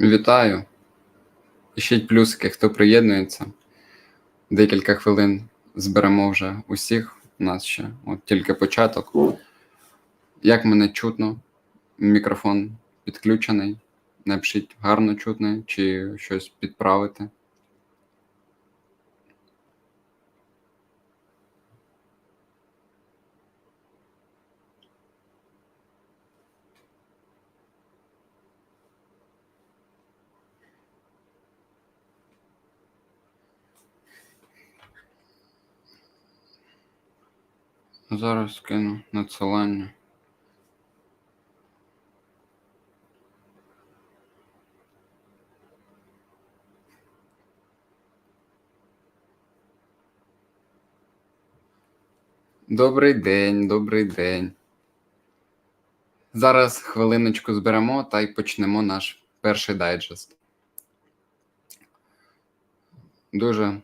Вітаю. Пишіть плюсики, хто приєднується. Декілька хвилин зберемо вже усіх. У нас ще от тільки початок. Як мене чутно? Мікрофон підключений. Напишіть гарно чутно чи щось підправити. Зараз скину надсилання. Добрий день, добрий день. Зараз хвилиночку зберемо та й почнемо наш перший дайджест. Дуже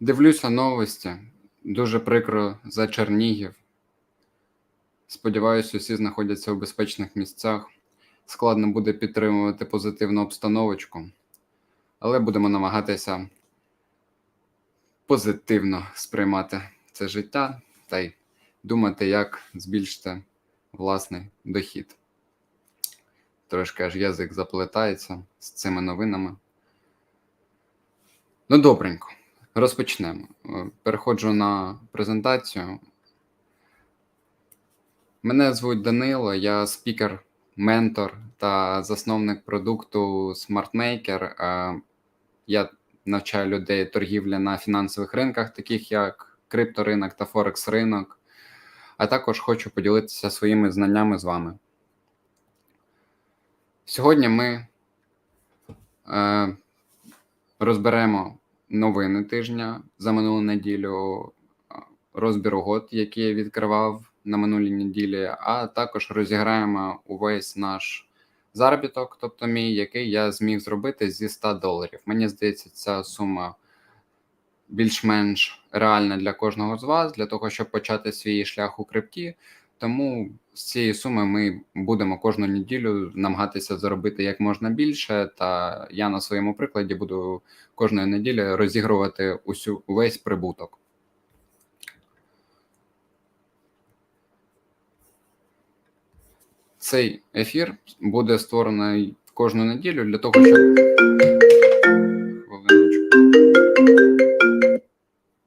дивлюся новості. Дуже прикро за Чернігів. Сподіваюся, усі знаходяться у безпечних місцях. Складно буде підтримувати позитивну обстановочку, але будемо намагатися позитивно сприймати це життя та й думати, як збільшити власний дохід. Трошки аж язик заплетається з цими новинами. Ну, добренько. Розпочнемо. Е, Переходжу на презентацію. Мене звуть Данило, я спікер, ментор та засновник продукту SmartMaker. Е, Я навчаю людей торгівлі на фінансових ринках, таких як крипторинок та Форекс ринок, а також хочу поділитися своїми знаннями з вами. Сьогодні ми е, розберемо новини тижня за минулу неділю, розбір угод, який я відкривав на минулій неділі, а також розіграємо увесь наш заробіток, тобто мій, який я зміг зробити зі 100 доларів. Мені здається, ця сума більш-менш реальна для кожного з вас, для того, щоб почати свій шлях у крипті. Тому з цієї суми ми будемо кожну неділю намагатися заробити як можна більше. Та я на своєму прикладі буду кожної неділі розігрувати усю увесь прибуток. Цей ефір буде створений кожну неділю для того, щоб. Хвилиночку.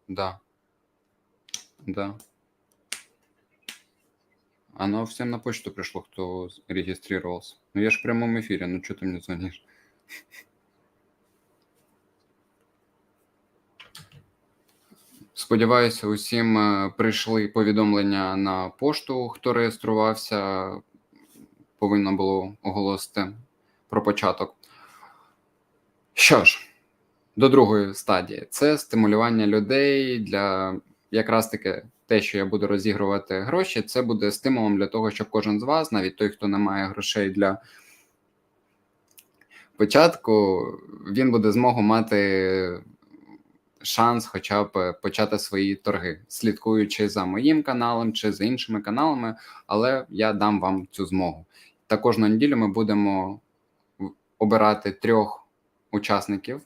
Да. Да. Оно всем на почту пришло, кто регистрировался. Ну я ж в прямом эфире, ну что ты мне звонишь? Сподіваюся, усім е, прийшли повідомлення на пошту, хто реєструвався. Повинно було оголосити про початок. Що ж, до другої стадії це стимулювання людей для якраз таки те, що я буду розігрувати гроші, це буде стимулом для того, щоб кожен з вас, навіть той, хто не має грошей для початку, він буде змогу мати шанс хоча б почати свої торги, слідкуючи за моїм каналом чи за іншими каналами, але я дам вам цю змогу. Та кожну неділю ми будемо обирати трьох учасників,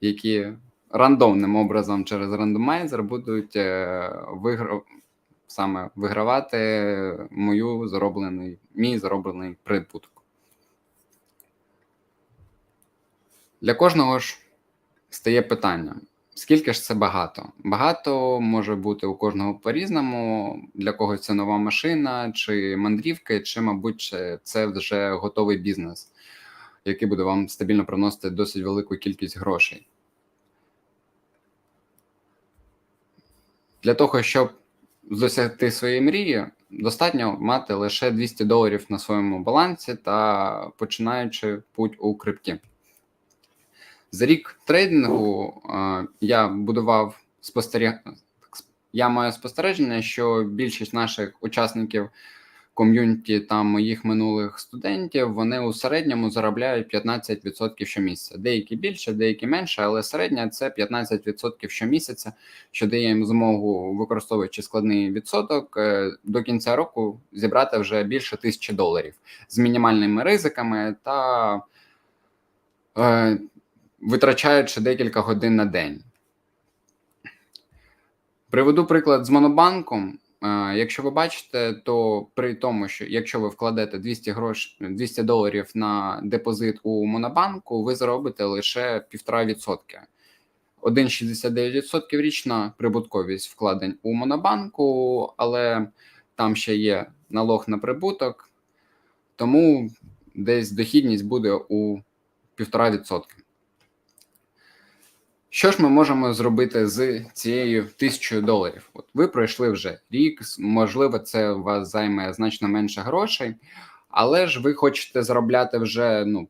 які рандомним образом через рандомайзер будуть е, вигра... саме вигравати мою зароблений, мій зароблений прибуток. Для кожного ж стає питання: скільки ж це багато? Багато може бути у кожного по-різному. Для когось це нова машина, чи мандрівки, чи, мабуть, це вже готовий бізнес, який буде вам стабільно приносити досить велику кількість грошей. Для того, щоб досягти своєї мрії, достатньо мати лише 200 доларів на своєму балансі та починаючи путь у крипті. За рік трейдингу е, я будував спостеріг... Я маю спостереження, що більшість наших учасників ком'юніті там моїх минулих студентів, вони у середньому заробляють 15% щомісяця. Деякі більше, деякі менше, але середня це 15% щомісяця, що дає їм змогу, використовуючи складний відсоток, е, до кінця року зібрати вже більше тисячі доларів з мінімальними ризиками та е, витрачаючи декілька годин на день. Приведу приклад з монобанком. Якщо ви бачите, то при тому, що якщо ви вкладете 200 грош 200 доларів на депозит у монобанку, ви заробите лише 1,5%. 1,69% річна прибутковість вкладень у монобанку, але там ще є налог на прибуток, тому десь дохідність буде у 1,5%. Що ж ми можемо зробити з цією тисячою доларів? От ви пройшли вже рік, можливо, це у вас займе значно менше грошей, але ж ви хочете заробляти вже ну,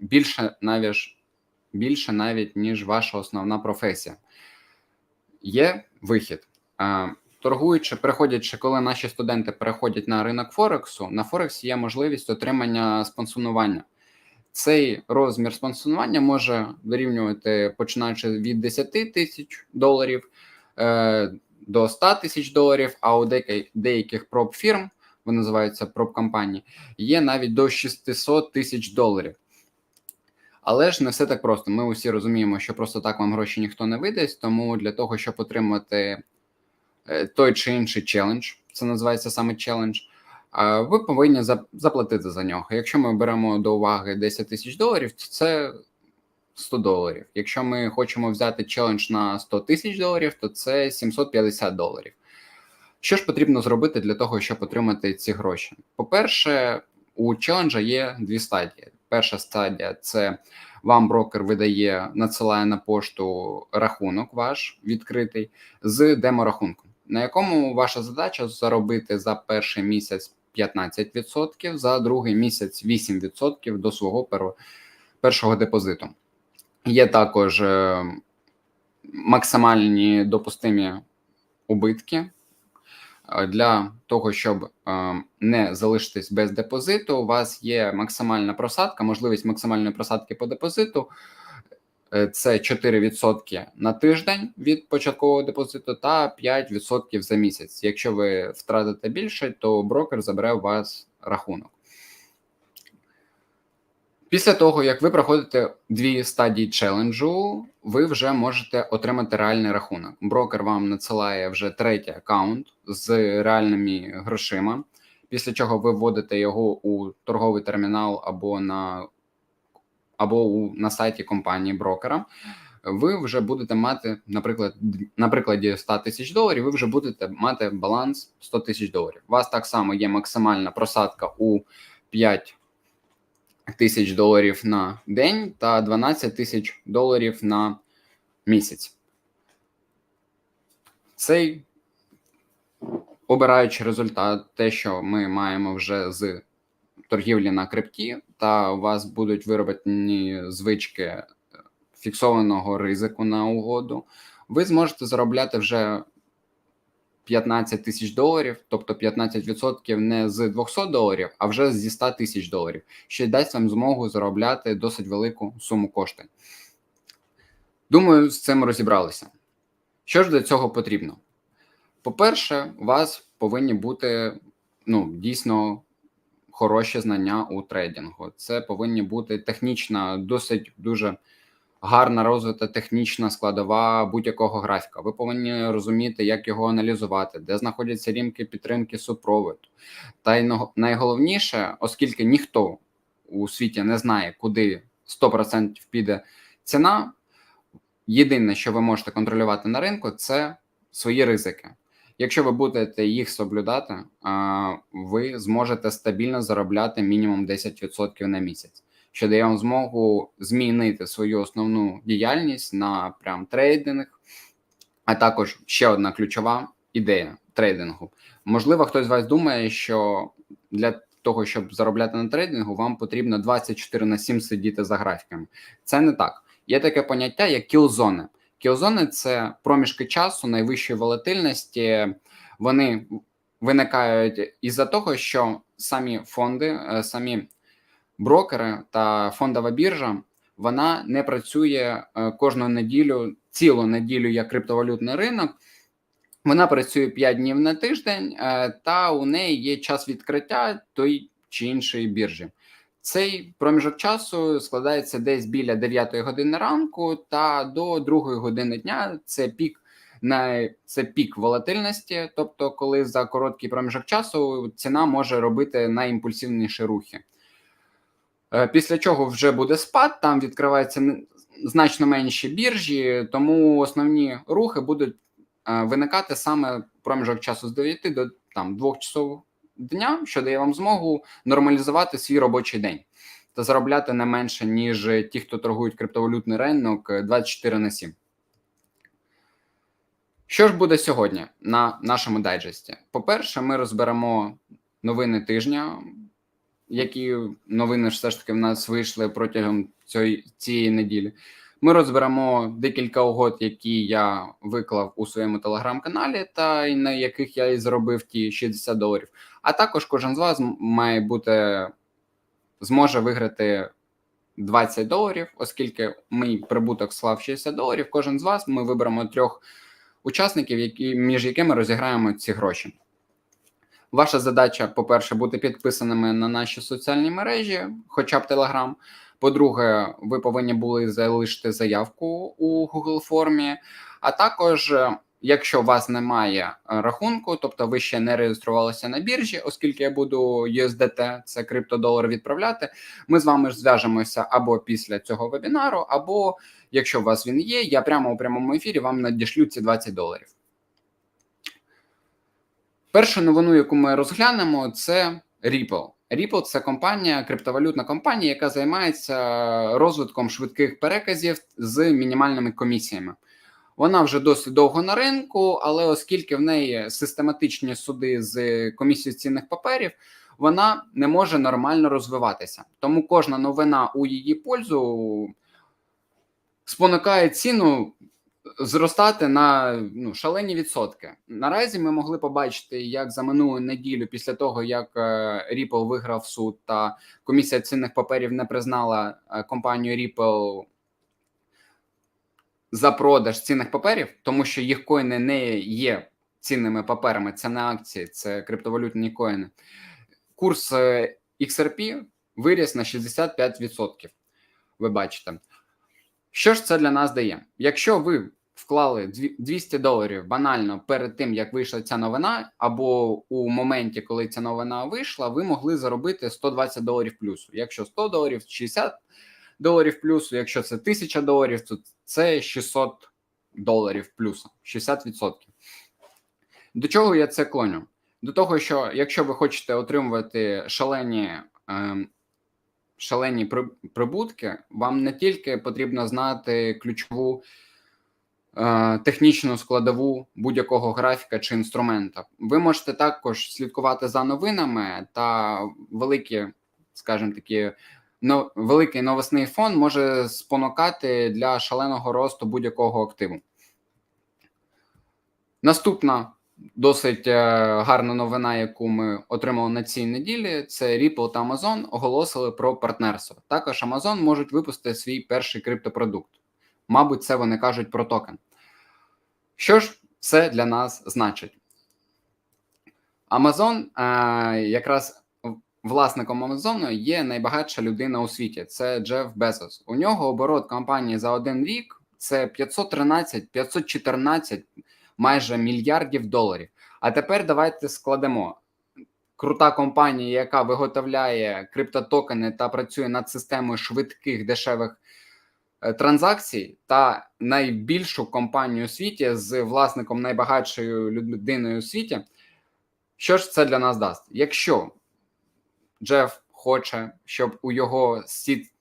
більше навіть, більше навіть, ніж ваша основна професія. Є вихід. Торгуючи, переходячи, коли наші студенти переходять на ринок Форексу, на Форексі є можливість отримання спонсонування. Цей розмір спонсорування може дорівнювати починаючи від 10 тисяч доларів е, до 100 тисяч доларів. А у деяких, деяких проб фірм, вони називаються проб компаній, є навіть до 600 тисяч доларів. Але ж не все так просто. Ми усі розуміємо, що просто так вам гроші ніхто не видасть. Тому для того, щоб отримати е, той чи інший челендж, це називається саме челендж ви повинні заплатити за нього. Якщо ми беремо до уваги 10 тисяч доларів, то це 100 доларів. Якщо ми хочемо взяти челендж на 100 тисяч доларів, то це 750 доларів. Що ж потрібно зробити для того, щоб отримати ці гроші? По-перше, у челенджа є дві стадії. Перша стадія це вам брокер видає, надсилає на пошту рахунок ваш відкритий з деморахунком, на якому ваша задача заробити за перший місяць 15%, за другий місяць 8% до свого першого депозиту. Є також е, максимальні допустимі убитки. Е, для того, щоб е, не залишитись без депозиту, у вас є максимальна просадка, можливість максимальної просадки по депозиту це 4% на тиждень від початкового депозиту та 5% за місяць. Якщо ви втратите більше, то брокер забере у вас рахунок. Після того, як ви проходите дві стадії челенджу, ви вже можете отримати реальний рахунок. Брокер вам надсилає вже третій аккаунт з реальними грошима, після чого ви вводите його у торговий термінал або на або у, на сайті компанії брокера, ви вже будете мати, наприклад, на прикладі 100 тисяч доларів, ви вже будете мати баланс 100 тисяч доларів. У вас так само є максимальна просадка у 5 тисяч доларів на день та 12 тисяч доларів на місяць. Цей обираючи результат, те, що ми маємо вже з торгівлі на крипті, та у вас будуть вироблені звички фіксованого ризику на угоду, ви зможете заробляти вже 15 тисяч доларів, тобто 15% не з 200 доларів, а вже зі 100 тисяч доларів, що дасть вам змогу заробляти досить велику суму коштів. Думаю, з цим розібралися. Що ж для цього потрібно? По-перше, у вас повинні бути ну, дійсно хороші знання у трейдингу. Це повинні бути технічна, досить дуже гарна розвита технічна складова будь-якого графіка. Ви повинні розуміти, як його аналізувати, де знаходяться рімки підтримки супроводу. Та й найголовніше, оскільки ніхто у світі не знає, куди 100% піде ціна. Єдине, що ви можете контролювати на ринку, це свої ризики. Якщо ви будете їх соблюдати, ви зможете стабільно заробляти мінімум 10% на місяць, що дає вам змогу змінити свою основну діяльність на прям трейдинг, а також ще одна ключова ідея трейдингу. Можливо, хтось з вас думає, що для того, щоб заробляти на трейдингу, вам потрібно 24 на 7 сидіти за графіками. Це не так. Є таке поняття, як кілзони. Кілзони це проміжки часу найвищої волатильності. Вони виникають із-за того, що самі фонди, е, самі брокери та фондова біржа вона не працює е, кожну неділю, цілу неділю як криптовалютний ринок. Вона працює 5 днів на тиждень, е, та у неї є час відкриття той чи іншої біржі. Цей проміжок часу складається десь біля 9 години ранку та до 2 години дня. Це пік на це пік волатильності, тобто, коли за короткий проміжок часу ціна може робити найімпульсивніші рухи. Е, Після чого вже буде спад, там відкриваються значно менші біржі, тому основні рухи будуть е, виникати саме проміжок часу з 9 до там 2 часов дня, що дає вам змогу нормалізувати свій робочий день та заробляти не менше, ніж ті, хто торгують криптовалютний ринок е, 24 на 7. Що ж буде сьогодні на нашому дайджесті? По-перше, ми розберемо новини тижня, які новини все ж таки в нас вийшли протягом цієї неділі. Ми розберемо декілька угод, які я виклав у своєму телеграм-каналі, та на яких я і заробив ті 60 доларів. А також кожен з вас має бути зможе виграти 20 доларів, оскільки мій прибуток склав 60 доларів. Кожен з вас ми виберемо трьох учасників, які, між якими розіграємо ці гроші. Ваша задача, по-перше, бути підписаними на наші соціальні мережі, хоча б Telegram. По-друге, ви повинні були залишити заявку у Google формі. А також, е, якщо у вас немає е, рахунку, тобто ви ще не реєструвалися на біржі, оскільки я буду USDT, це криптодолар відправляти, ми з вами ж зв'яжемося або після цього вебінару, або якщо у вас він є, я прямо у прямому ефірі вам надішлю ці 20 доларів. Першу новину, яку ми розглянемо, це Ripple. Ripple – це компанія, криптовалютна компанія, яка займається розвитком швидких переказів з мінімальними комісіями. Вона вже досить довго на ринку, але оскільки в неї систематичні суди з комісією цінних паперів, вона не може нормально розвиватися. Тому кожна новина у її пользу спонукає ціну зростати на ну, шалені відсотки. Наразі ми могли побачити, як за минулу неділю, після того як е, Ripple виграв суд, та комісія цінних паперів не признала е, компанію Ripple за продаж цінних паперів, тому що їх коїни не є цінними паперами, це не акції, це криптовалютні коїни. Курс е, XRP виріс на 65%. Ви бачите. Що ж це для нас дає? Якщо ви вклали 200 доларів банально перед тим, як вийшла ця новина, або у моменті, коли ця новина вийшла, ви могли заробити 120 доларів плюсу. Якщо 100 доларів, 60 доларів плюсу, якщо це 1000 доларів, то це 600 доларів плюсу, 60%. До чого я це клоню? До того, що якщо ви хочете отримувати шалені ем, шалені прибутки, вам не тільки потрібно знати ключову е, технічну складову будь-якого графіка чи інструмента. Ви можете також слідкувати за новинами та великі, скажімо такі, но, великий новосний фон може спонукати для шаленого росту будь-якого активу. Наступна досить е, гарна новина, яку ми отримали на цій неділі, це Ripple та Amazon оголосили про партнерство. Також Amazon можуть випустити свій перший криптопродукт. Мабуть, це вони кажуть про токен. Що ж це для нас значить? Amazon, е, якраз власником Амазону є найбагатша людина у світі. Це Джеф Безос. У нього оборот компанії за один рік це 513, 514 майже мільярдів доларів. А тепер давайте складемо. Крута компанія, яка виготовляє криптотокени та працює над системою швидких дешевих е, транзакцій, та найбільшу компанію у світі з власником найбагатшою людиною у світі. Що ж це для нас дасть? Якщо Джеф хоче, щоб у його сіт,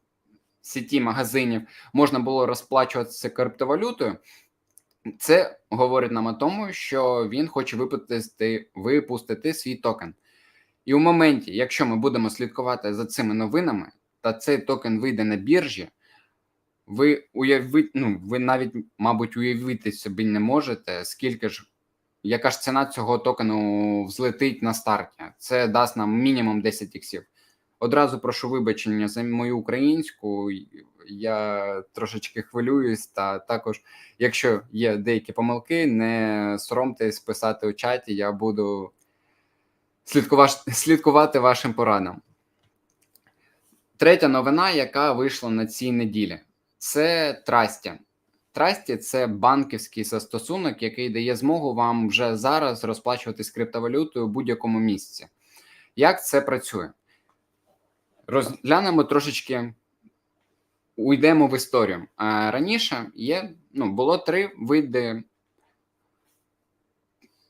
сіті магазинів можна було розплачуватися криптовалютою, це говорить нам о тому, що він хоче випустити, випустити свій токен. І у моменті, якщо ми будемо слідкувати за цими новинами, та цей токен вийде на біржі, ви уяви, ну, ви навіть, мабуть, уявити собі не можете, скільки ж яка ж ціна цього токену взлетить на старті. Це дасть нам мінімум 10 іксів. Одразу прошу вибачення за мою українську. Я трошечки хвилююсь, та також, якщо є деякі помилки, не соромтесь писати у чаті. Я буду слідкувати, вашим порадам. Третя новина, яка вийшла на цій неділі, це Трасті. Трасті це банківський застосунок, який дає змогу вам вже зараз розплачуватись криптовалютою у будь-якому місці. Як це працює? Розглянемо трошечки, уйдемо в історію. А раніше є, ну, було три види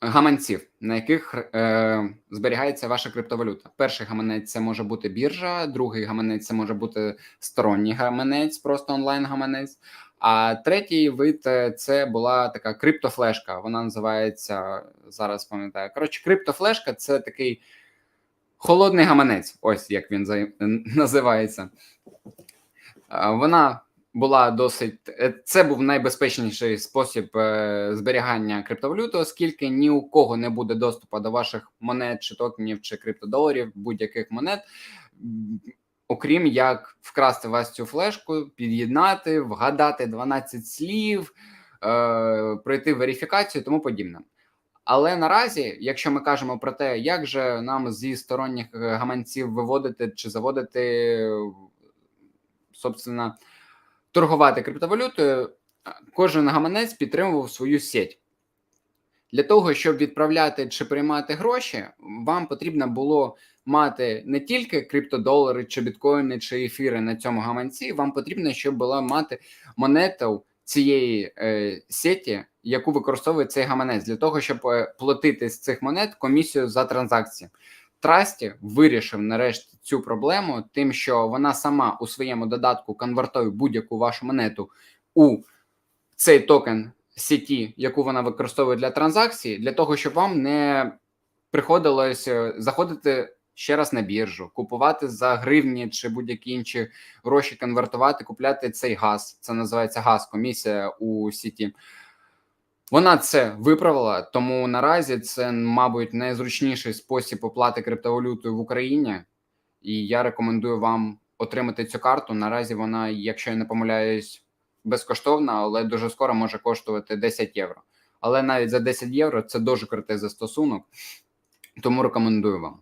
гаманців, на яких е, зберігається ваша криптовалюта. Перший гаманець це може бути біржа, другий гаманець це може бути сторонній гаманець, просто онлайн-гаманець. А третій вид е, це була така криптофлешка. Вона називається зараз. Пам'ятаю. Коротше, криптофлешка це такий холодний гаманець. Ось як він називається. Вона була досить. е, Це був найбезпечніший спосіб е, зберігання криптовалюти, оскільки ні у кого не буде доступу до ваших монет, чи токенів, чи криптодоларів, будь-яких монет, окрім як вкрасти вас цю флешку, під'єднати, вгадати 12 слів, е, пройти верифікацію, тому подібне. Але наразі, якщо ми кажемо про те, як же нам зі сторонніх е, гаманців виводити чи заводити, собственно, торгувати криптовалютою, кожен гаманець підтримував свою сеть. Для того, щоб відправляти чи приймати гроші, вам потрібно було мати не тільки криптодолари, чи біткоїни, чи ефіри на цьому гаманці. Вам потрібно, щоб була мати монету цієї е, сеті, яку використовує цей гаманець, для того, щоб е, платити з цих монет комісію за транзакції. Трасті вирішив нарешті цю проблему, тим, що вона сама у своєму додатку конвертує будь-яку вашу монету у цей токен сеті, яку вона використовує для транзакції, для того, щоб вам не приходилось е, заходити ще раз на біржу, купувати за гривні чи будь-які інші гроші, конвертувати, купляти цей газ. Це називається газ, комісія у сіті. Вона це виправила, тому наразі це, мабуть, найзручніший спосіб оплати криптовалютою в Україні, і я рекомендую вам отримати цю карту. Наразі вона, якщо я не помиляюсь, безкоштовна, але дуже скоро може коштувати 10 євро. Але навіть за 10 євро це дуже крутий застосунок, тому рекомендую вам.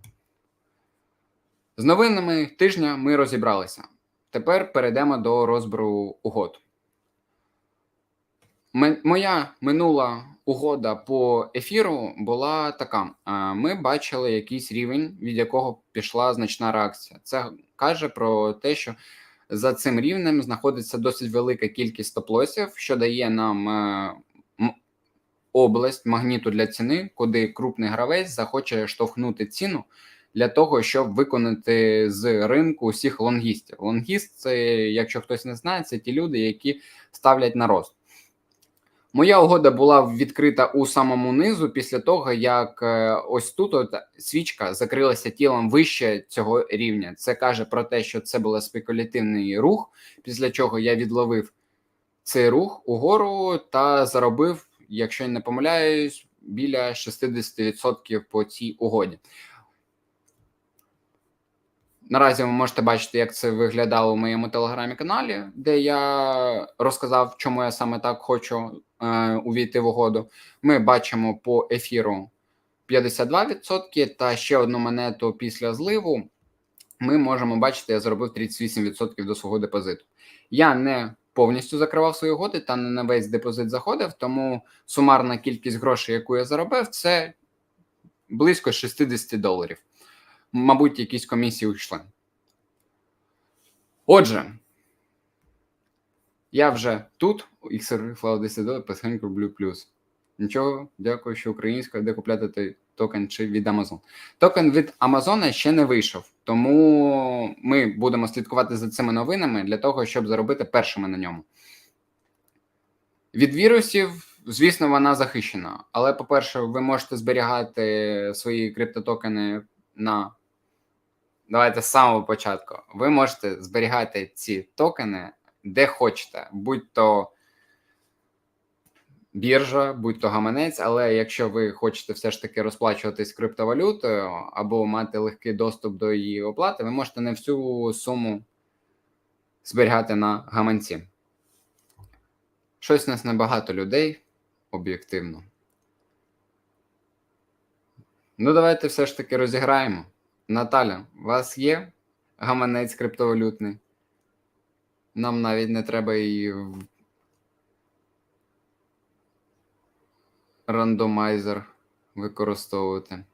З новинами тижня ми розібралися. Тепер перейдемо до розбору угод. Моя минула угода по ефіру була така: ми бачили якийсь рівень, від якого пішла значна реакція. Це каже про те, що за цим рівнем знаходиться досить велика кількість стоп-лосів, що дає нам е, область магніту для ціни, куди крупний гравець захоче штовхнути ціну для того, щоб виконати з ринку усіх лонгістів. Лонгіст це, якщо хтось не знає, це ті люди, які ставлять на рост. Моя угода була відкрита у самому низу після того, як е, ось тут от свічка закрилася тілом вище цього рівня. Це каже про те, що це був спекулятивний рух, після чого я відловив цей рух угору та заробив, якщо не помиляюсь, біля 60% по цій угоді. Наразі ви можете бачити, як це виглядало у моєму телеграмі-каналі, де я розказав, чому я саме так хочу е, увійти в угоду. Ми бачимо по ефіру 52% та ще одну монету після зливу. Ми можемо бачити, я заробив 38% до свого депозиту. Я не повністю закривав свої угоди та не на весь депозит заходив, тому сумарна кількість грошей, яку я заробив, це близько 60 доларів мабуть, якісь комісії йшли. Отже, я вже тут, XR 10 доларів, потихеньку роблю плюс. Нічого, дякую, що українською, де купляти той токен чи від Amazon. Токен від Amazon ще не вийшов, тому ми будемо слідкувати за цими новинами для того, щоб заробити першими на ньому. Від вірусів, звісно, вона захищена. Але, по-перше, ви можете зберігати свої криптотокени на Давайте з самого початку. Ви можете зберігати ці токени де хочете, будь то біржа, будь то гаманець, але якщо ви хочете все ж таки розплачуватись криптовалютою або мати легкий доступ до її оплати, ви можете не всю суму зберігати на гаманці. Щось у нас небагато людей, об'єктивно. Ну, давайте все ж таки розіграємо. Наталя, у вас є гаманець криптовалютний? Нам навіть не треба в рандомайзер використовувати.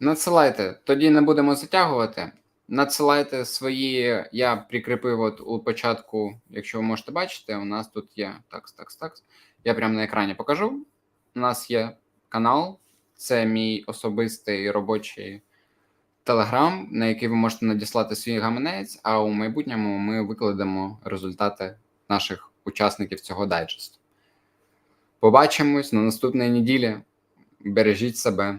Надсилайте, тоді не будемо затягувати. Надсилайте свої. Я прикріпив от у початку, якщо ви можете бачити, у нас тут є такс, такс, такс. Я прямо на екрані покажу. У нас є канал, це мій особистий робочий телеграм, на який ви можете надіслати свій гаманець, а у майбутньому ми викладемо результати наших учасників цього дайджесту. Побачимось на наступній неділі. Бережіть себе.